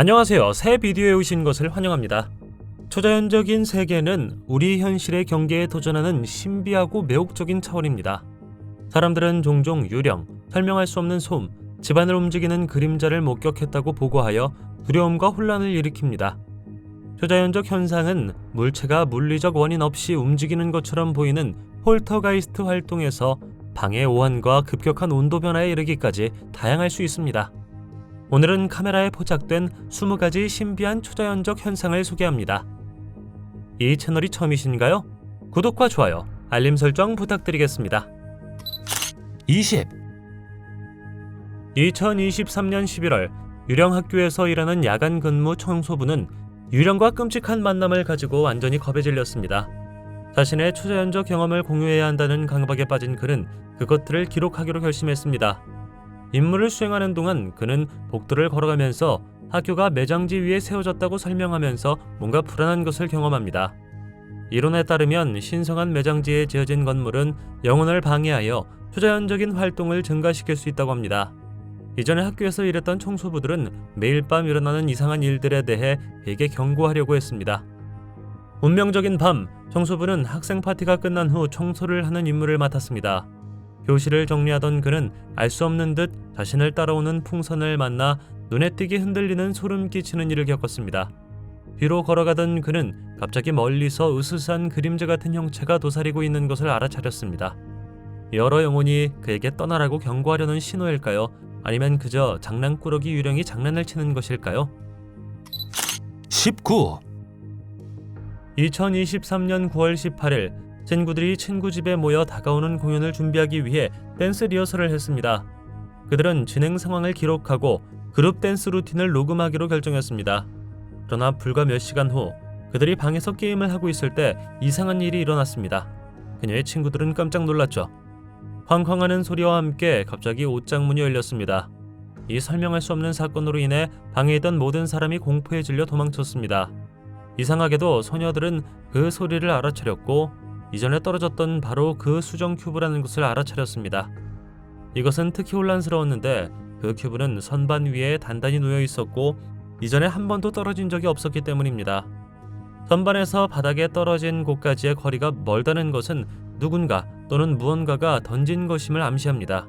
안녕하세요. 새 비디오에 오신 것을 환영합니다. 초자연적인 세계는 우리 현실의 경계에 도전하는 신비하고 매혹적인 차원입니다. 사람들은 종종 유령, 설명할 수 없는 소음, 집안을 움직이는 그림자를 목격했다고 보고하여 두려움과 혼란을 일으킵니다. 초자연적 현상은 물체가 물리적 원인 없이 움직이는 것처럼 보이는 폴터가이스트 활동에서 방의 오한과 급격한 온도 변화에 이르기까지 다양할 수 있습니다. 오늘은 카메라에 포착된 20가지 신비한 초자연적 현상을 소개합니다. 이 채널이 처음이신가요? 구독과 좋아요, 알림 설정 부탁드리겠습니다. 20. 2023년 11월 유령 학교에서 일하는 야간 근무 청소부는 유령과 끔찍한 만남을 가지고 완전히 겁에 질렸습니다. 자신의 초자연적 경험을 공유해야 한다는 강박에 빠진 그는 그것들을 기록하기로 결심했습니다. 임무를 수행하는 동안 그는 복도를 걸어가면서 학교가 매장지 위에 세워졌다고 설명하면서 뭔가 불안한 것을 경험합니다. 이론에 따르면 신성한 매장지에 지어진 건물은 영혼을 방해하여 초자연적인 활동을 증가시킬 수 있다고 합니다. 이전에 학교에서 일했던 청소부들은 매일 밤 일어나는 이상한 일들에 대해 그에게 경고하려고 했습니다. 운명적인 밤, 청소부는 학생 파티가 끝난 후 청소를 하는 임무를 맡았습니다. 교실을 정리하던 그는 알 수 없는 듯 자신을 따라오는 풍선을 만나 눈에 띄게 흔들리는 소름 끼치는 일을 겪었습니다. 뒤로 걸어가던 그는 갑자기 멀리서 으스스한 그림자 같은 형체가 도사리고 있는 것을 알아차렸습니다. 여러 영혼이 그에게 떠나라고 경고하려는 신호일까요? 아니면 그저 장난꾸러기 유령이 장난을 치는 것일까요? 19. 2023년 9월 18일 친구들이 친구 집에 모여 다가오는 공연을 준비하기 위해 댄스 리허설을 했습니다. 그들은 진행 상황을 기록하고 그룹 댄스 루틴을 녹음하기로 결정했습니다. 그러나 불과 몇 시간 후 그들이 방에서 게임을 하고 있을 때 이상한 일이 일어났습니다. 그녀의 친구들은 깜짝 놀랐죠. 쾅쾅하는 소리와 함께 갑자기 옷장 문이 열렸습니다. 이 설명할 수 없는 사건으로 인해 방에 있던 모든 사람이 공포에 질려 도망쳤습니다. 이상하게도 소녀들은 그 소리를 알아차렸고 이전에 떨어졌던 바로 그 수정 큐브라는 것을 알아차렸습니다. 이것은 특히 혼란스러웠는데 그 큐브는 선반 위에 단단히 놓여 있었고 이전에 한 번도 떨어진 적이 없었기 때문입니다. 선반에서 바닥에 떨어진 곳까지의 거리가 멀다는 것은 누군가 또는 무언가가 던진 것임을 암시합니다.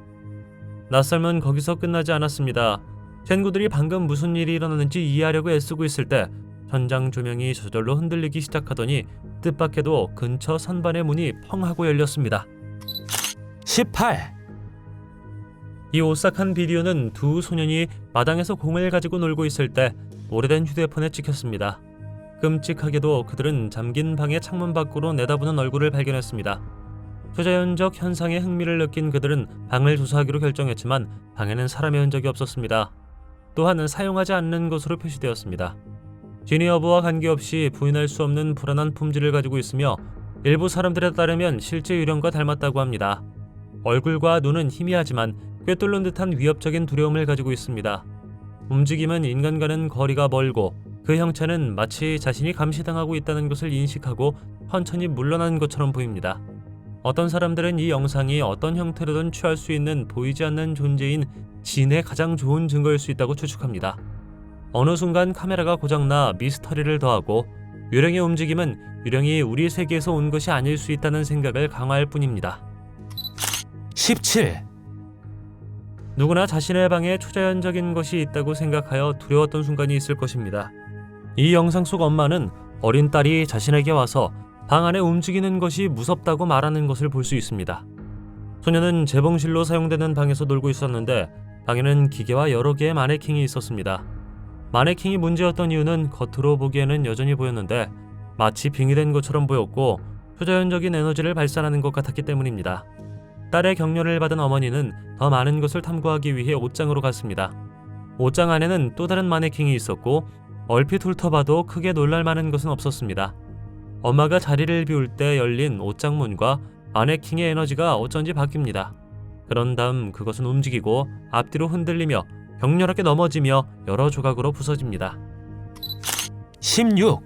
낯설면 거기서 끝나지 않았습니다. 친구들이 방금 무슨 일이 일어났는지 이해하려고 애쓰고 있을 때 현장 조명이 저절로 흔들리기 시작하더니 뜻밖에도 근처 선반의 문이 펑 하고 열렸습니다. 18. 이 오싹한 비디오는 두 소년이 마당에서 공을 가지고 놀고 있을 때 오래된 휴대폰에 찍혔습니다. 끔찍하게도 그들은 잠긴 방의 창문 밖으로 내다보는 얼굴을 발견했습니다. 초자연적 현상에 흥미를 느낀 그들은 방을 조사하기로 결정했지만 방에는 사람의 흔적이 없었습니다. 또한 사용하지 않는 것으로 표시되었습니다. 진위 여부와 관계없이 부인할 수 없는 불안한 품질을 가지고 있으며 일부 사람들에 따르면 실제 유령과 닮았다고 합니다. 얼굴과 눈은 희미하지만 꿰뚫는 듯한 위협적인 두려움을 가지고 있습니다. 움직임은 인간과는 거리가 멀고 그 형체는 마치 자신이 감시당하고 있다는 것을 인식하고 천천히 물러난 것처럼 보입니다. 어떤 사람들은 이 영상이 어떤 형태로든 취할 수 있는 보이지 않는 존재인 진의 가장 좋은 증거일 수 있다고 추측합니다. 어느 순간 카메라가 고장나 미스터리를 더하고 유령의 움직임은 유령이 우리 세계에서 온 것이 아닐 수 있다는 생각을 강화할 뿐입니다. 17. 누구나 자신의 방에 초자연적인 것이 있다고 생각하여 두려웠던 순간이 있을 것입니다. 이 영상 속 엄마는 어린 딸이 자신에게 와서 방 안에 움직이는 것이 무섭다고 말하는 것을 볼 수 있습니다. 소녀는 재봉실로 사용되는 방에서 놀고 있었는데 방에는 기계와 여러 개의 마네킹이 있었습니다. 마네킹이 문제였던 이유는 겉으로 보기에는 여전히 보였는데 마치 빙의된 것처럼 보였고 초자연적인 에너지를 발산하는 것 같았기 때문입니다. 딸의 격려를 받은 어머니는 더 많은 것을 탐구하기 위해 옷장으로 갔습니다. 옷장 안에는 또 다른 마네킹이 있었고 얼핏 훑어봐도 크게 놀랄 만한 것은 없었습니다. 엄마가 자리를 비울 때 열린 옷장 문과 마네킹의 에너지가 어쩐지 바뀝니다. 그런 다음 그것은 움직이고 앞뒤로 흔들리며 격렬하게 넘어지며 여러 조각으로 부서집니다. 16.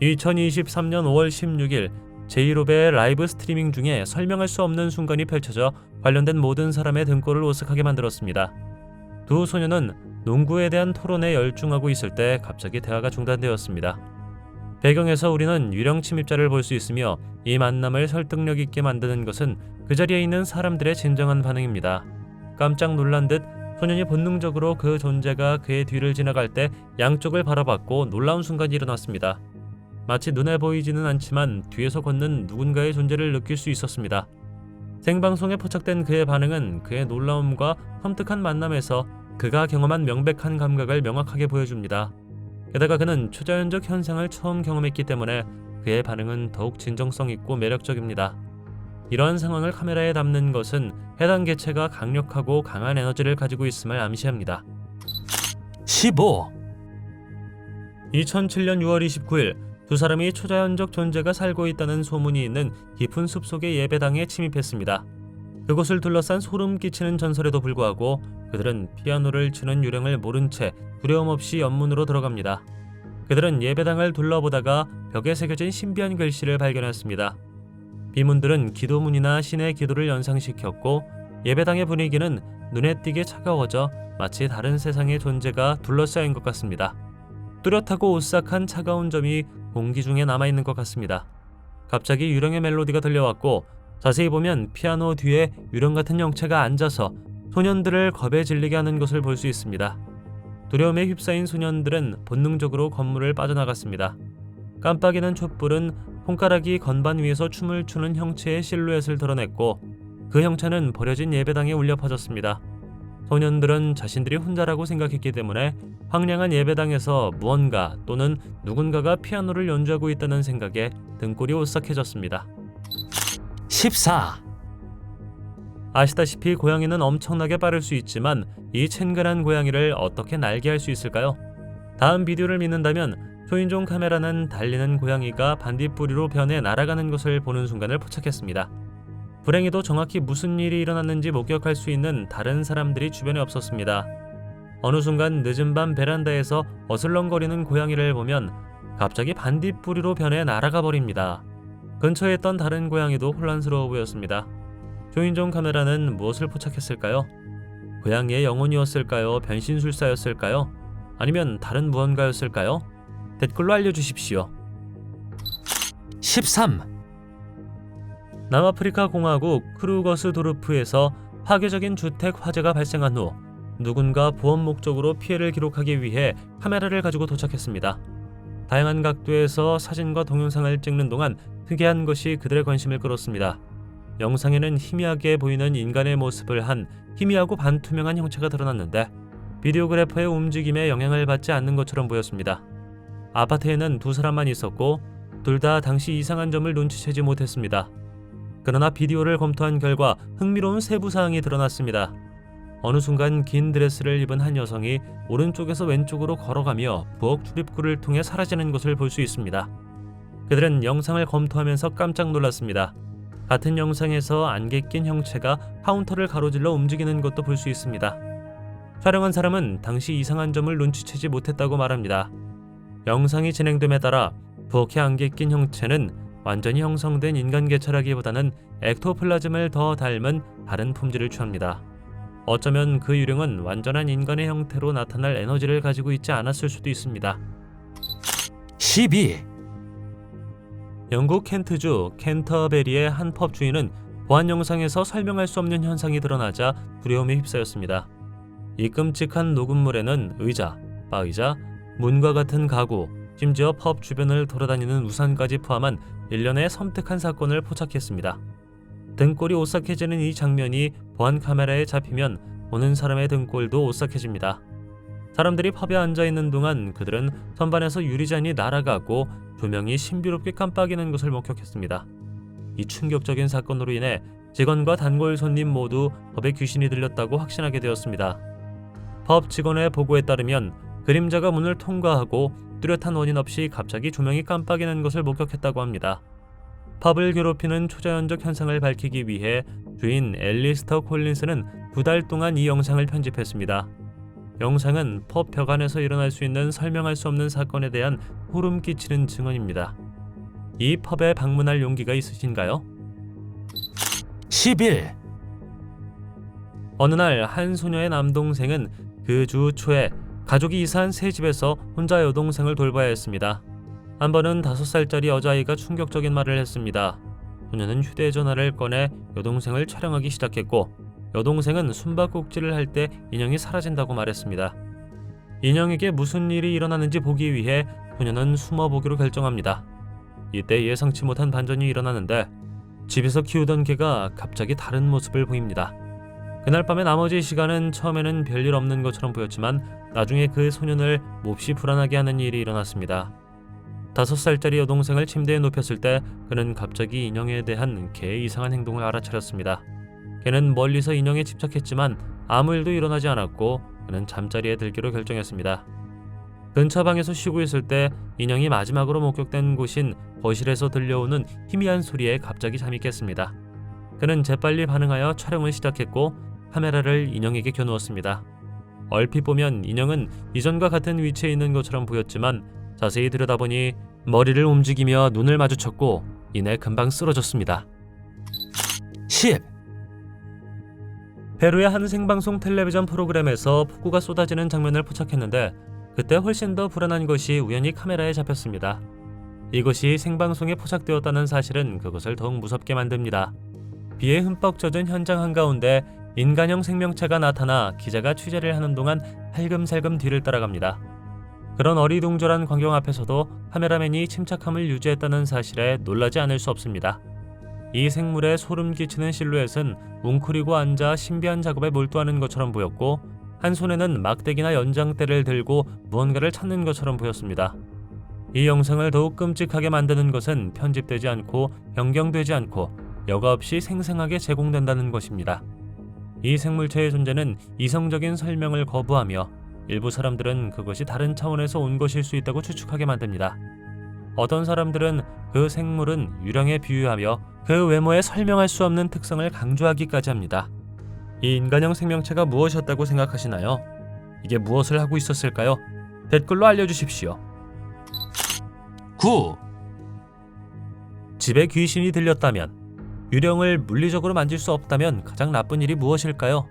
2023년 5월 16일 제이로베의 라이브 스트리밍 중에 설명할 수 없는 순간이 펼쳐져 관련된 모든 사람의 등골을 오싹하게 만들었습니다. 두 소녀는 농구에 대한 토론에 열중하고 있을 때 갑자기 대화가 중단되었습니다. 배경에서 우리는 유령 침입자를 볼 수 있으며 이 만남을 설득력 있게 만드는 것은 그 자리에 있는 사람들의 진정한 반응입니다. 깜짝 놀란 듯 소년이 본능적으로 그 존재가 그의 뒤를 지나갈 때 양쪽을 바라봤고 놀라운 순간이 일어났습니다. 마치 눈에 보이지는 않지만 뒤에서 걷는 누군가의 존재를 느낄 수 있었습니다. 생방송에 포착된 그의 반응은 그의 놀라움과 섬뜩한 만남에서 그가 경험한 명백한 감각을 명확하게 보여줍니다. 게다가 그는 초자연적 현상을 처음 경험했기 때문에 그의 반응은 더욱 진정성 있고 매력적입니다. 이러한 상황을 카메라에 담는 것은 해당 개체가 강력하고 강한 에너지를 가지고 있음을 암시합니다. 15 2007년 6월 29일 두 사람이 초자연적 존재가 살고 있다는 소문이 있는 깊은 숲속의 예배당에 침입했습니다. 그곳을 둘러싼 소름 끼치는 전설에도 불구하고 그들은 피아노를 치는 유령을 모른 채 두려움 없이 연문으로 들어갑니다. 그들은 예배당을 둘러보다가 벽에 새겨진 신비한 글씨를 발견했습니다. 비문들은 기도문이나 신의 기도를 연상시켰고 예배당의 분위기는 눈에 띄게 차가워져 마치 다른 세상의 존재가 둘러싸인 것 같습니다. 뚜렷하고 오싹한 차가운 점이 공기 중에 남아있는 것 같습니다. 갑자기 유령의 멜로디가 들려왔고 자세히 보면 피아노 뒤에 유령 같은 형체가 앉아서 소년들을 겁에 질리게 하는 것을 볼 수 있습니다. 두려움에 휩싸인 소년들은 본능적으로 건물을 빠져나갔습니다. 깜빡이는 촛불은 손가락이 건반 위에서 춤을 추는 형체의 실루엣을 드러냈고 그 형체는 버려진 예배당에 울려 퍼졌습니다. 소년들은 자신들이 혼자라고 생각했기 때문에 황량한 예배당에서 무언가 또는 누군가가 피아노를 연주하고 있다는 생각에 등골이 오싹해졌습니다. 14 아시다시피 고양이는 엄청나게 빠를 수 있지만 이 친근한 고양이를 어떻게 날게 할 수 있을까요? 다음 비디오를 믿는다면 초인종 카메라는 달리는 고양이가 반딧불이로 변해 날아가는 것을 보는 순간을 포착했습니다. 불행히도 정확히 무슨 일이 일어났는지 목격할 수 있는 다른 사람들이 주변에 없었습니다. 어느 순간 늦은 밤 베란다에서 어슬렁거리는 고양이를 보면 갑자기 반딧불이로 변해 날아가 버립니다. 근처에 있던 다른 고양이도 혼란스러워 보였습니다. 조인종 카메라는 무엇을 포착했을까요? 고양이의 영혼이었을까요? 변신술사였을까요? 아니면 다른 무언가였을까요? 댓글로 알려주십시오. 13 남아프리카 공화국 크루거스 도르프에서 파괴적인 주택 화재가 발생한 후 누군가 보험 목적으로 피해를 기록하기 위해 카메라를 가지고 도착했습니다. 다양한 각도에서 사진과 동영상을 찍는 동안 특이한 것이 그들의 관심을 끌었습니다. 영상에는 희미하게 보이는 인간의 모습을 한 희미하고 반투명한 형체가 드러났는데 비디오그래퍼의 움직임에 영향을 받지 않는 것처럼 보였습니다. 아파트에는 두 사람만 있었고 둘 다 당시 이상한 점을 눈치채지 못했습니다. 그러나 비디오를 검토한 결과 흥미로운 세부 사항이 드러났습니다. 어느 순간 긴 드레스를 입은 한 여성이 오른쪽에서 왼쪽으로 걸어가며 부엌 출입구를 통해 사라지는 것을 볼 수 있습니다. 그들은 영상을 검토하면서 깜짝 놀랐습니다. 같은 영상에서 안개 낀 형체가 카운터를 가로질러 움직이는 것도 볼 수 있습니다. 촬영한 사람은 당시 이상한 점을 눈치채지 못했다고 말합니다. 영상이 진행됨에 따라 부엌에 안개 낀 형체는 완전히 형성된 인간 개체라기보다는 엑토플라즘을 더 닮은 다른 품질을 취합니다. 어쩌면 그 유령은 완전한 인간의 형태로 나타날 에너지를 가지고 있지 않았을 수도 있습니다. 12 영국 켄트주 켄터베리의 한 펍 주인은 보안 영상에서 설명할 수 없는 현상이 드러나자 두려움에 휩싸였습니다. 이 끔찍한 녹음물에는 의자, 바의자, 문과 같은 가구, 심지어 펍 주변을 돌아다니는 우산까지 포함한 일련의 섬뜩한 사건을 포착했습니다. 등골이 오싹해지는 이 장면이 보안 카메라에 잡히면 보는 사람의 등골도 오싹해집니다. 사람들이 펍에 앉아 있는 동안 그들은 선반에서 유리잔이 날아가고 조명이 신비롭게 깜빡이는 것을 목격했습니다. 이 충격적인 사건으로 인해 직원과 단골 손님 모두 펍에 귀신이 들렸다고 확신하게 되었습니다. 펍 직원의 보고에 따르면 그림자가 문을 통과하고 뚜렷한 원인 없이 갑자기 조명이 깜빡이는 것을 목격했다고 합니다. 펍을 괴롭히는 초자연적 현상을 밝히기 위해 주인 앨리스터 콜린스는 두 달 동안 이 영상을 편집했습니다. 영상은 펍 벽 안에서 일어날 수 있는 설명할 수 없는 사건에 대한 소름 끼치는 증언입니다. 이 펍에 방문할 용기가 있으신가요? 11 어느 날 한 소녀의 남동생은 그 주 초에 가족이 이사한 새 집에서 혼자 여동생을 돌봐야 했습니다. 한 번은 다섯 살짜리 여자아이가 충격적인 말을 했습니다. 소녀는 휴대전화를 꺼내 여동생을 촬영하기 시작했고 여동생은 숨바꼭질을 할 때 인형이 사라진다고 말했습니다. 인형에게 무슨 일이 일어나는지 보기 위해 소녀는 숨어보기로 결정합니다. 이때 예상치 못한 반전이 일어나는데 집에서 키우던 개가 갑자기 다른 모습을 보입니다. 그날 밤의 나머지 시간은 처음에는 별일 없는 것처럼 보였지만 나중에 그 소년을 몹시 불안하게 하는 일이 일어났습니다. 다섯 살짜리 여동생을 침대에 눕혔을 때 그는 갑자기 인형에 대한 개의 이상한 행동을 알아차렸습니다. 개는 멀리서 인형에 집착했지만 아무 일도 일어나지 않았고 그는 잠자리에 들기로 결정했습니다. 근처 방에서 쉬고 있을 때 인형이 마지막으로 목격된 곳인 거실에서 들려오는 희미한 소리에 갑자기 잠이 깼습니다. 그는 재빨리 반응하여 촬영을 시작했고 카메라를 인형에게 겨누었습니다. 얼핏 보면 인형은 이전과 같은 위치에 있는 것처럼 보였지만 자세히 들여다보니 머리를 움직이며 눈을 마주쳤고 이내 금방 쓰러졌습니다. 10, 페루의 한 생방송 텔레비전 프로그램에서 폭우가 쏟아지는 장면을 포착했는데 그때 훨씬 더 불안한 것이 우연히 카메라에 잡혔습니다. 이것이 생방송에 포착되었다는 사실은 그것을 더욱 무섭게 만듭니다. 비에 흠뻑 젖은 현장 한가운데 인간형 생명체가 나타나 기자가 취재를 하는 동안 살금살금 뒤를 따라갑니다. 그런 어리둥절한 광경 앞에서도 카메라맨이 침착함을 유지했다는 사실에 놀라지 않을 수 없습니다. 이 생물의 소름 끼치는 실루엣은 웅크리고 앉아 신비한 작업에 몰두하는 것처럼 보였고 한 손에는 막대기나 연장대를 들고 무언가를 찾는 것처럼 보였습니다. 이 영상을 더욱 끔찍하게 만드는 것은 편집되지 않고 변경되지 않고 여과 없이 생생하게 제공된다는 것입니다. 이 생물체의 존재는 이성적인 설명을 거부하며 일부 사람들은 그것이 다른 차원에서 온 것일 수 있다고 추측하게 만듭니다. 어떤 사람들은 그 생물은 유령에 비유하며 그 외모에 설명할 수 없는 특성을 강조하기까지 합니다. 이 인간형 생명체가 무엇이었다고 생각하시나요? 이게 무엇을 하고 있었을까요? 댓글로 알려주십시오. 9, 집에 귀신이 들렸다면, 유령을 물리적으로 만질 수 없다면 가장 나쁜 일이 무엇일까요?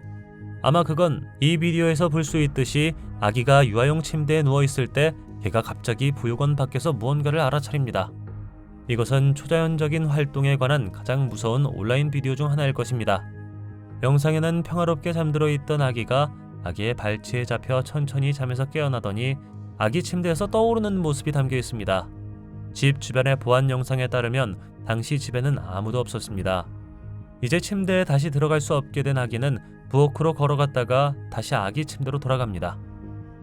아마 그건 이 비디오에서 볼 수 있듯이 아기가 유아용 침대에 누워 있을 때 걔가 갑자기 보육원 밖에서 무언가를 알아차립니다. 이것은 초자연적인 활동에 관한 가장 무서운 온라인 비디오 중 하나일 것입니다. 영상에는 평화롭게 잠들어 있던 아기가 아기의 발치에 잡혀 천천히 잠에서 깨어나더니 아기 침대에서 떠오르는 모습이 담겨 있습니다. 집 주변의 보안 영상에 따르면 당시 집에는 아무도 없었습니다. 이제 침대에 다시 들어갈 수 없게 된 아기는 부엌으로 걸어갔다가 다시 아기 침대로 돌아갑니다.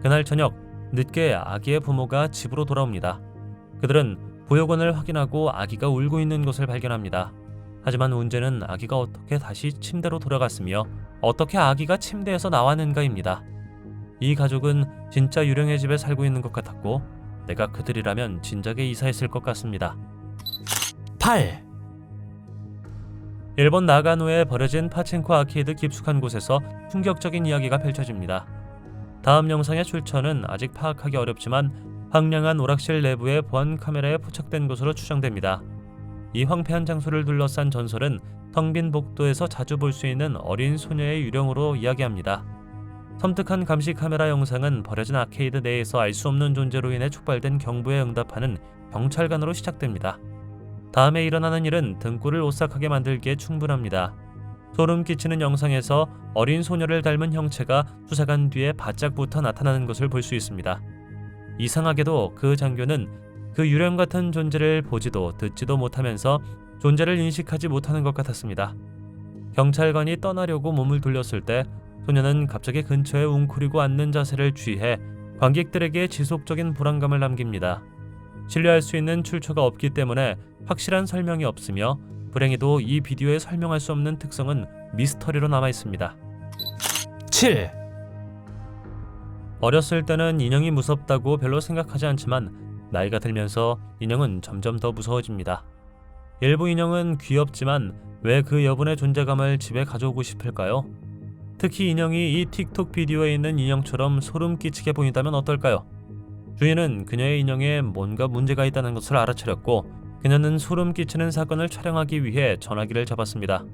그날 저녁 늦게 아기의 부모가 집으로 돌아옵니다. 그들은 보육원을 확인하고 아기가 울고 있는 것을 발견합니다. 하지만 문제는 아기가 어떻게 다시 침대로 돌아갔으며 어떻게 아기가 침대에서 나왔는가입니다. 이 가족은 진짜 유령의 집에 살고 있는 것 같았고 내가 그들이라면 진작에 이사했을 것 같습니다. 8, 일본 나가노에 버려진 파친코 아케이드 깊숙한 곳에서 충격적인 이야기가 펼쳐집니다. 다음 영상의 출처는 아직 파악하기 어렵지만 황량한 오락실 내부의 보안 카메라에 포착된 것으로 추정됩니다. 이 황폐한 장소를 둘러싼 전설은 텅빈 복도에서 자주 볼 수 있는 어린 소녀의 유령으로 이야기합니다. 섬뜩한 감시 카메라 영상은 버려진 아케이드 내에서 알 수 없는 존재로 인해 촉발된 경보에 응답하는 경찰관으로 시작됩니다. 다음에 일어나는 일은 등골을 오싹하게 만들기에 충분합니다. 소름 끼치는 영상에서 어린 소녀를 닮은 형체가 수사관 뒤에 바짝부터 나타나는 것을 볼 수 있습니다. 이상하게도 그 장교는 그 유령 같은 존재를 보지도 듣지도 못하면서 존재를 인식하지 못하는 것 같았습니다. 경찰관이 떠나려고 몸을 돌렸을 때 소녀는 갑자기 근처에 웅크리고 앉는 자세를 취해 관객들에게 지속적인 불안감을 남깁니다. 신뢰할 수 있는 출처가 없기 때문에 확실한 설명이 없으며 불행히도 이 비디오에 설명할 수 없는 특성은 미스터리로 남아 있습니다. 7, 어렸을 때는 인형이 무섭다고 별로 생각하지 않지만 나이가 들면서 인형은 점점 더 무서워집니다. 일부 인형은 귀엽지만 왜 그 여분의 존재감을 집에 가져오고 싶을까요? 특히 인형이 이 틱톡 비디오에 있는 인형처럼 소름 끼치게 보인다면 어떨까요? 주인은 그녀의 인형에 뭔가 문제가 있다는 것을 알아차렸고 그녀는 소름 끼치는 사건을 촬영하기 위해 전화기를 잡았습니다.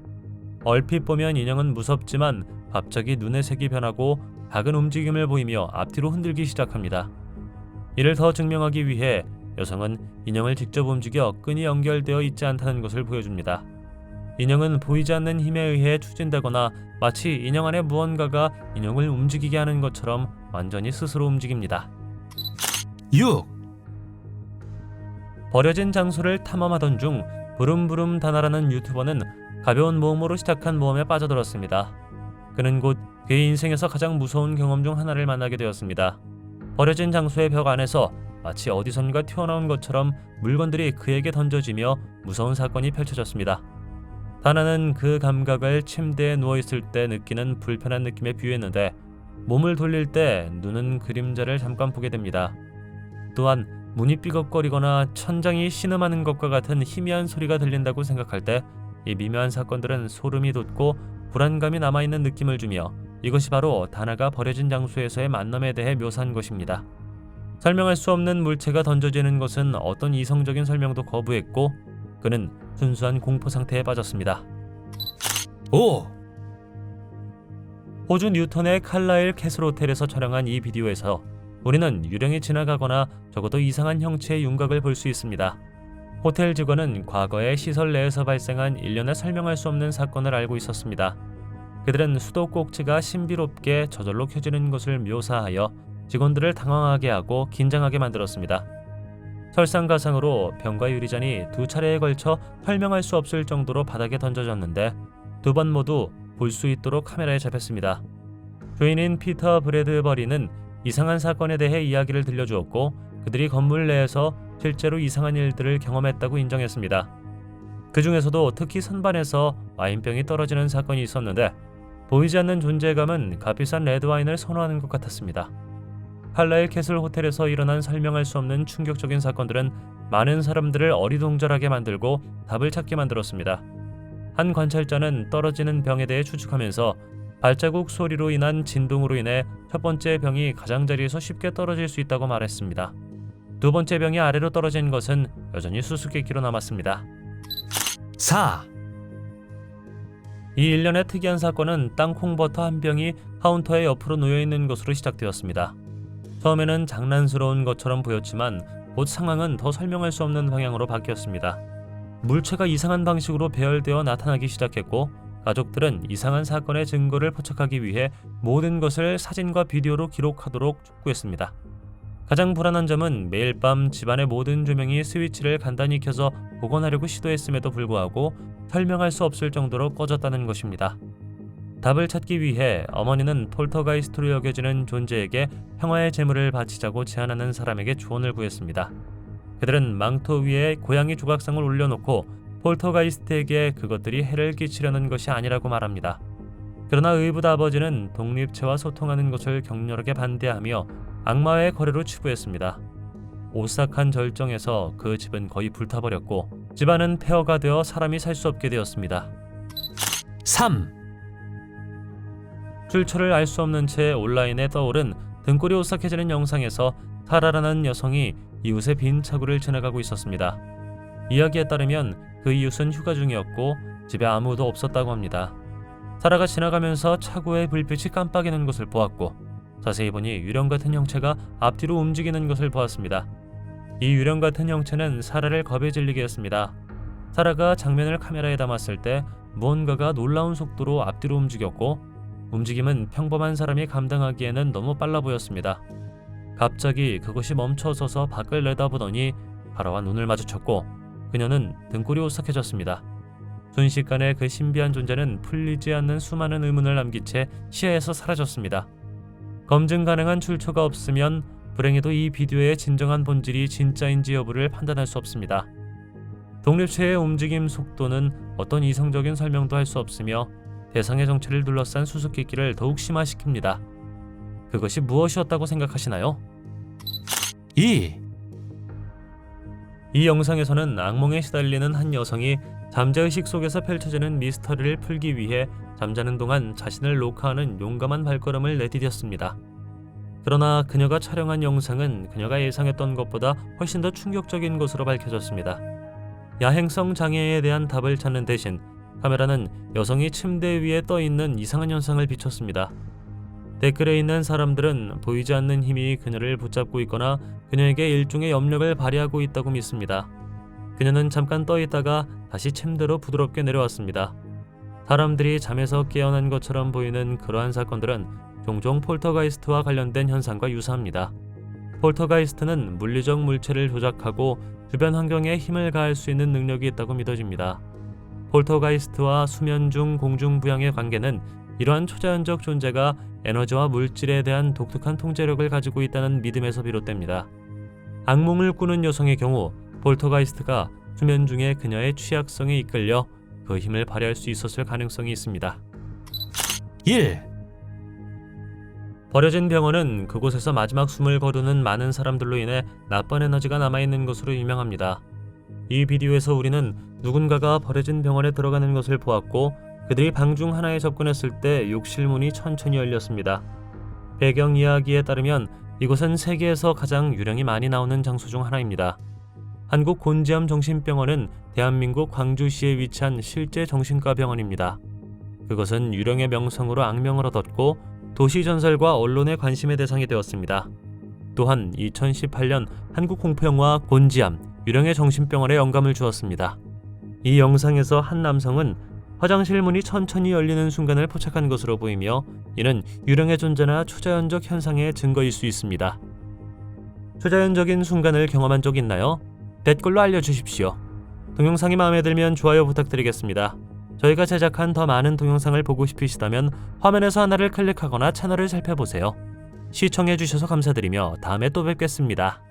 얼핏 보면 인형은 무섭지만 갑자기 눈의 색이 변하고 작은 움직임을 보이며 앞뒤로 흔들기 시작합니다. 이를 더 증명하기 위해 여성은 인형을 직접 움직여 끈이 연결되어 있지 않다는 것을 보여줍니다. 인형은 보이지 않는 힘에 의해 추진되거나 마치 인형 안에 무언가가 인형을 움직이게 하는 것처럼 완전히 스스로 움직입니다. 6, 버려진 장소를 탐험하던 중 부름부름 다나라는 유튜버는 가벼운 모험으로 시작한 모험에 빠져들었습니다. 그는 곧 그의 인생에서 가장 무서운 경험 중 하나를 만나게 되었습니다. 버려진 장소의 벽 안에서 마치 어디선가 튀어나온 것처럼 물건들이 그에게 던져지며 무서운 사건이 펼쳐졌습니다. 다나는 그 감각을 침대에 누워 있을 때 느끼는 불편한 느낌에 비유했는데 몸을 돌릴 때 눈은 그림자를 잠깐 보게 됩니다. 또한 문이 삐걱거리거나 천장이 신음하는 것과 같은 희미한 소리가 들린다고 생각할 때 이 미묘한 사건들은 소름이 돋고 불안감이 남아있는 느낌을 주며 이것이 바로 다나가 버려진 장소에서의 만남에 대해 묘사한 것입니다. 설명할 수 없는 물체가 던져지는 것은 어떤 이성적인 설명도 거부했고 그는 순수한 공포 상태에 빠졌습니다. 5, 호주 뉴턴의 칼라일 캐슬 호텔에서 촬영한 이 비디오에서 우리는 유령이 지나가거나 적어도 이상한 형체의 윤곽을 볼 수 있습니다. 호텔 직원은 과거에 시설 내에서 발생한 일련의 설명할 수 없는 사건을 알고 있었습니다. 그들은 수도 꼭지가 신비롭게 저절로 켜지는 것을 묘사하여 직원들을 당황하게 하고 긴장하게 만들었습니다. 설상가상으로 병과 유리잔이 두 차례에 걸쳐 설명할 수 없을 정도로 바닥에 던져졌는데 두 번 모두 볼 수 있도록 카메라에 잡혔습니다. 주인인 피터 브래드버리는 이상한 사건에 대해 이야기를 들려주었고 그들이 건물 내에서 실제로 이상한 일들을 경험했다고 인정했습니다. 그 중에서도 특히 선반에서 와인병이 떨어지는 사건이 있었는데 보이지 않는 존재감은 값비싼 레드와인을 선호하는 것 같았습니다. 칼라일 캐슬 호텔에서 일어난 설명할 수 없는 충격적인 사건들은 많은 사람들을 어리동절하게 만들고 답을 찾게 만들었습니다. 한 관찰자는 떨어지는 병에 대해 추측하면서 발자국 소리로 인한 진동으로 인해 첫 번째 병이 가장자리에서 쉽게 떨어질 수 있다고 말했습니다. 두 번째 병이 아래로 떨어진 것은 여전히 수수께끼로 남았습니다. 4, 이 일련의 특이한 사건은 땅콩버터 한 병이 카운터의 옆으로 놓여 있는 것으로 시작되었습니다. 처음에는 장난스러운 것처럼 보였지만 곧 상황은 더 설명할 수 없는 방향으로 바뀌었습니다. 물체가 이상한 방식으로 배열되어 나타나기 시작했고 가족들은 이상한 사건의 증거를 포착하기 위해 모든 것을 사진과 비디오로 기록하도록 촉구했습니다. 가장 불안한 점은 매일 밤 집안의 모든 조명이 스위치를 간단히 켜서 복원하려고 시도했음에도 불구하고 설명할 수 없을 정도로 꺼졌다는 것입니다. 답을 찾기 위해 어머니는 폴터가이스트로 여겨지는 존재에게 평화의 재물을 바치자고 제안하는 사람에게 조언을 구했습니다. 그들은 망토 위에 고양이 조각상을 올려놓고 폴터가이스트에게 그것들이 해를 끼치려는 것이 아니라고 말합니다. 그러나 의붓 아버지는 독립체와 소통하는 것을 격렬하게 반대하며 악마의 거래로 치부했습니다. 오싹한 절정에서 그 집은 거의 불타버렸고 집안은 폐허가 되어 사람이 살 수 없게 되었습니다. 3, 출처를 알 수 없는 채 온라인에 떠오른 등골이 오싹해지는 영상에서 사라라는 여성이 이웃의 빈 차구를 지나가고 있었습니다. 이야기에 따르면 그 이웃은 휴가 중이었고 집에 아무도 없었다고 합니다. 사라가 지나가면서 차구의 불빛이 깜빡이는 것을 보았고 자세히 보니 유령 같은 형체가 앞뒤로 움직이는 것을 보았습니다. 이 유령 같은 형체는 사라를 겁에 질리게 했습니다. 사라가 장면을 카메라에 담았을 때 무언가가 놀라운 속도로 앞뒤로 움직였고 움직임은 평범한 사람이 감당하기에는 너무 빨라 보였습니다. 갑자기 그것이 멈춰서서 밖을 내다보더니 바라와 눈을 마주쳤고 그녀는 등골이 오싹해졌습니다. 순식간에 그 신비한 존재는 풀리지 않는 수많은 의문을 남긴 채 시야에서 사라졌습니다. 검증 가능한 출처가 없으면 불행히도 이 비디오의 진정한 본질이 진짜인지 여부를 판단할 수 없습니다. 독립체의 움직임 속도는 어떤 이성적인 설명도 할 수 없으며 대상의 정체를 둘러싼 수수께끼를 더욱 심화시킵니다. 그것이 무엇이었다고 생각하시나요? 2, 이 영상에서는 악몽에 시달리는 한 여성이 잠재의식 속에서 펼쳐지는 미스터리를 풀기 위해 잠자는 동안 자신을 녹화하는 용감한 발걸음을 내디뎠습니다. 그러나 그녀가 촬영한 영상은 그녀가 예상했던 것보다 훨씬 더 충격적인 것으로 밝혀졌습니다. 야행성 장애에 대한 답을 찾는 대신 카메라는 여성이 침대 위에 떠 있는 이상한 현상을 비췄습니다. 댓글에 있는 사람들은 보이지 않는 힘이 그녀를 붙잡고 있거나 그녀에게 일종의 염력을 발휘하고 있다고 믿습니다. 그녀는 잠깐 떠 있다가 다시 침대로 부드럽게 내려왔습니다. 사람들이 잠에서 깨어난 것처럼 보이는 그러한 사건들은 종종 폴터가이스트와 관련된 현상과 유사합니다. 폴터가이스트는 물리적 물체를 조작하고 주변 환경에 힘을 가할 수 있는 능력이 있다고 믿어집니다. 폴터가이스트와 수면 중 공중 부양의 관계는 이러한 초자연적 존재가 에너지와 물질에 대한 독특한 통제력을 가지고 있다는 믿음에서 비롯됩니다. 악몽을 꾸는 여성의 경우 폴터가이스트가 수면 중에 그녀의 취약성에 이끌려 그 힘을 발휘할 수 있었을 가능성이 있습니다. 1. 버려진 병원은 그곳에서 마지막 숨을 거두는 많은 사람들로 인해 나쁜 에너지가 남아있는 것으로 유명합니다. 이 비디오에서 우리는 누군가가 버려진 병원에 들어가는 것을 보았고 그들이 방 중 하나에 접근했을 때 욕실 문이 천천히 열렸습니다. 배경 이야기에 따르면 이곳은 세계에서 가장 유령이 많이 나오는 장소 중 하나입니다. 한국 곤지암 정신병원은 대한민국 광주시에 위치한 실제 정신과 병원입니다. 그것은 유령의 명성으로 악명을 얻었고 도시 전설과 언론의 관심의 대상이 되었습니다. 또한 2018년 한국 공포영화 곤지암 유령의 정신병원에 영감을 주었습니다. 이 영상에서 한 남성은 화장실 문이 천천히 열리는 순간을 포착한 것으로 보이며 이는 유령의 존재나 초자연적 현상의 증거일 수 있습니다. 초자연적인 순간을 경험한 적 있나요? 댓글로 알려주십시오. 동영상이 마음에 들면 좋아요 부탁드리겠습니다. 저희가 제작한 더 많은 동영상을 보고 싶으시다면 화면에서 하나를 클릭하거나 채널을 살펴보세요. 시청해주셔서 감사드리며 다음에 또 뵙겠습니다.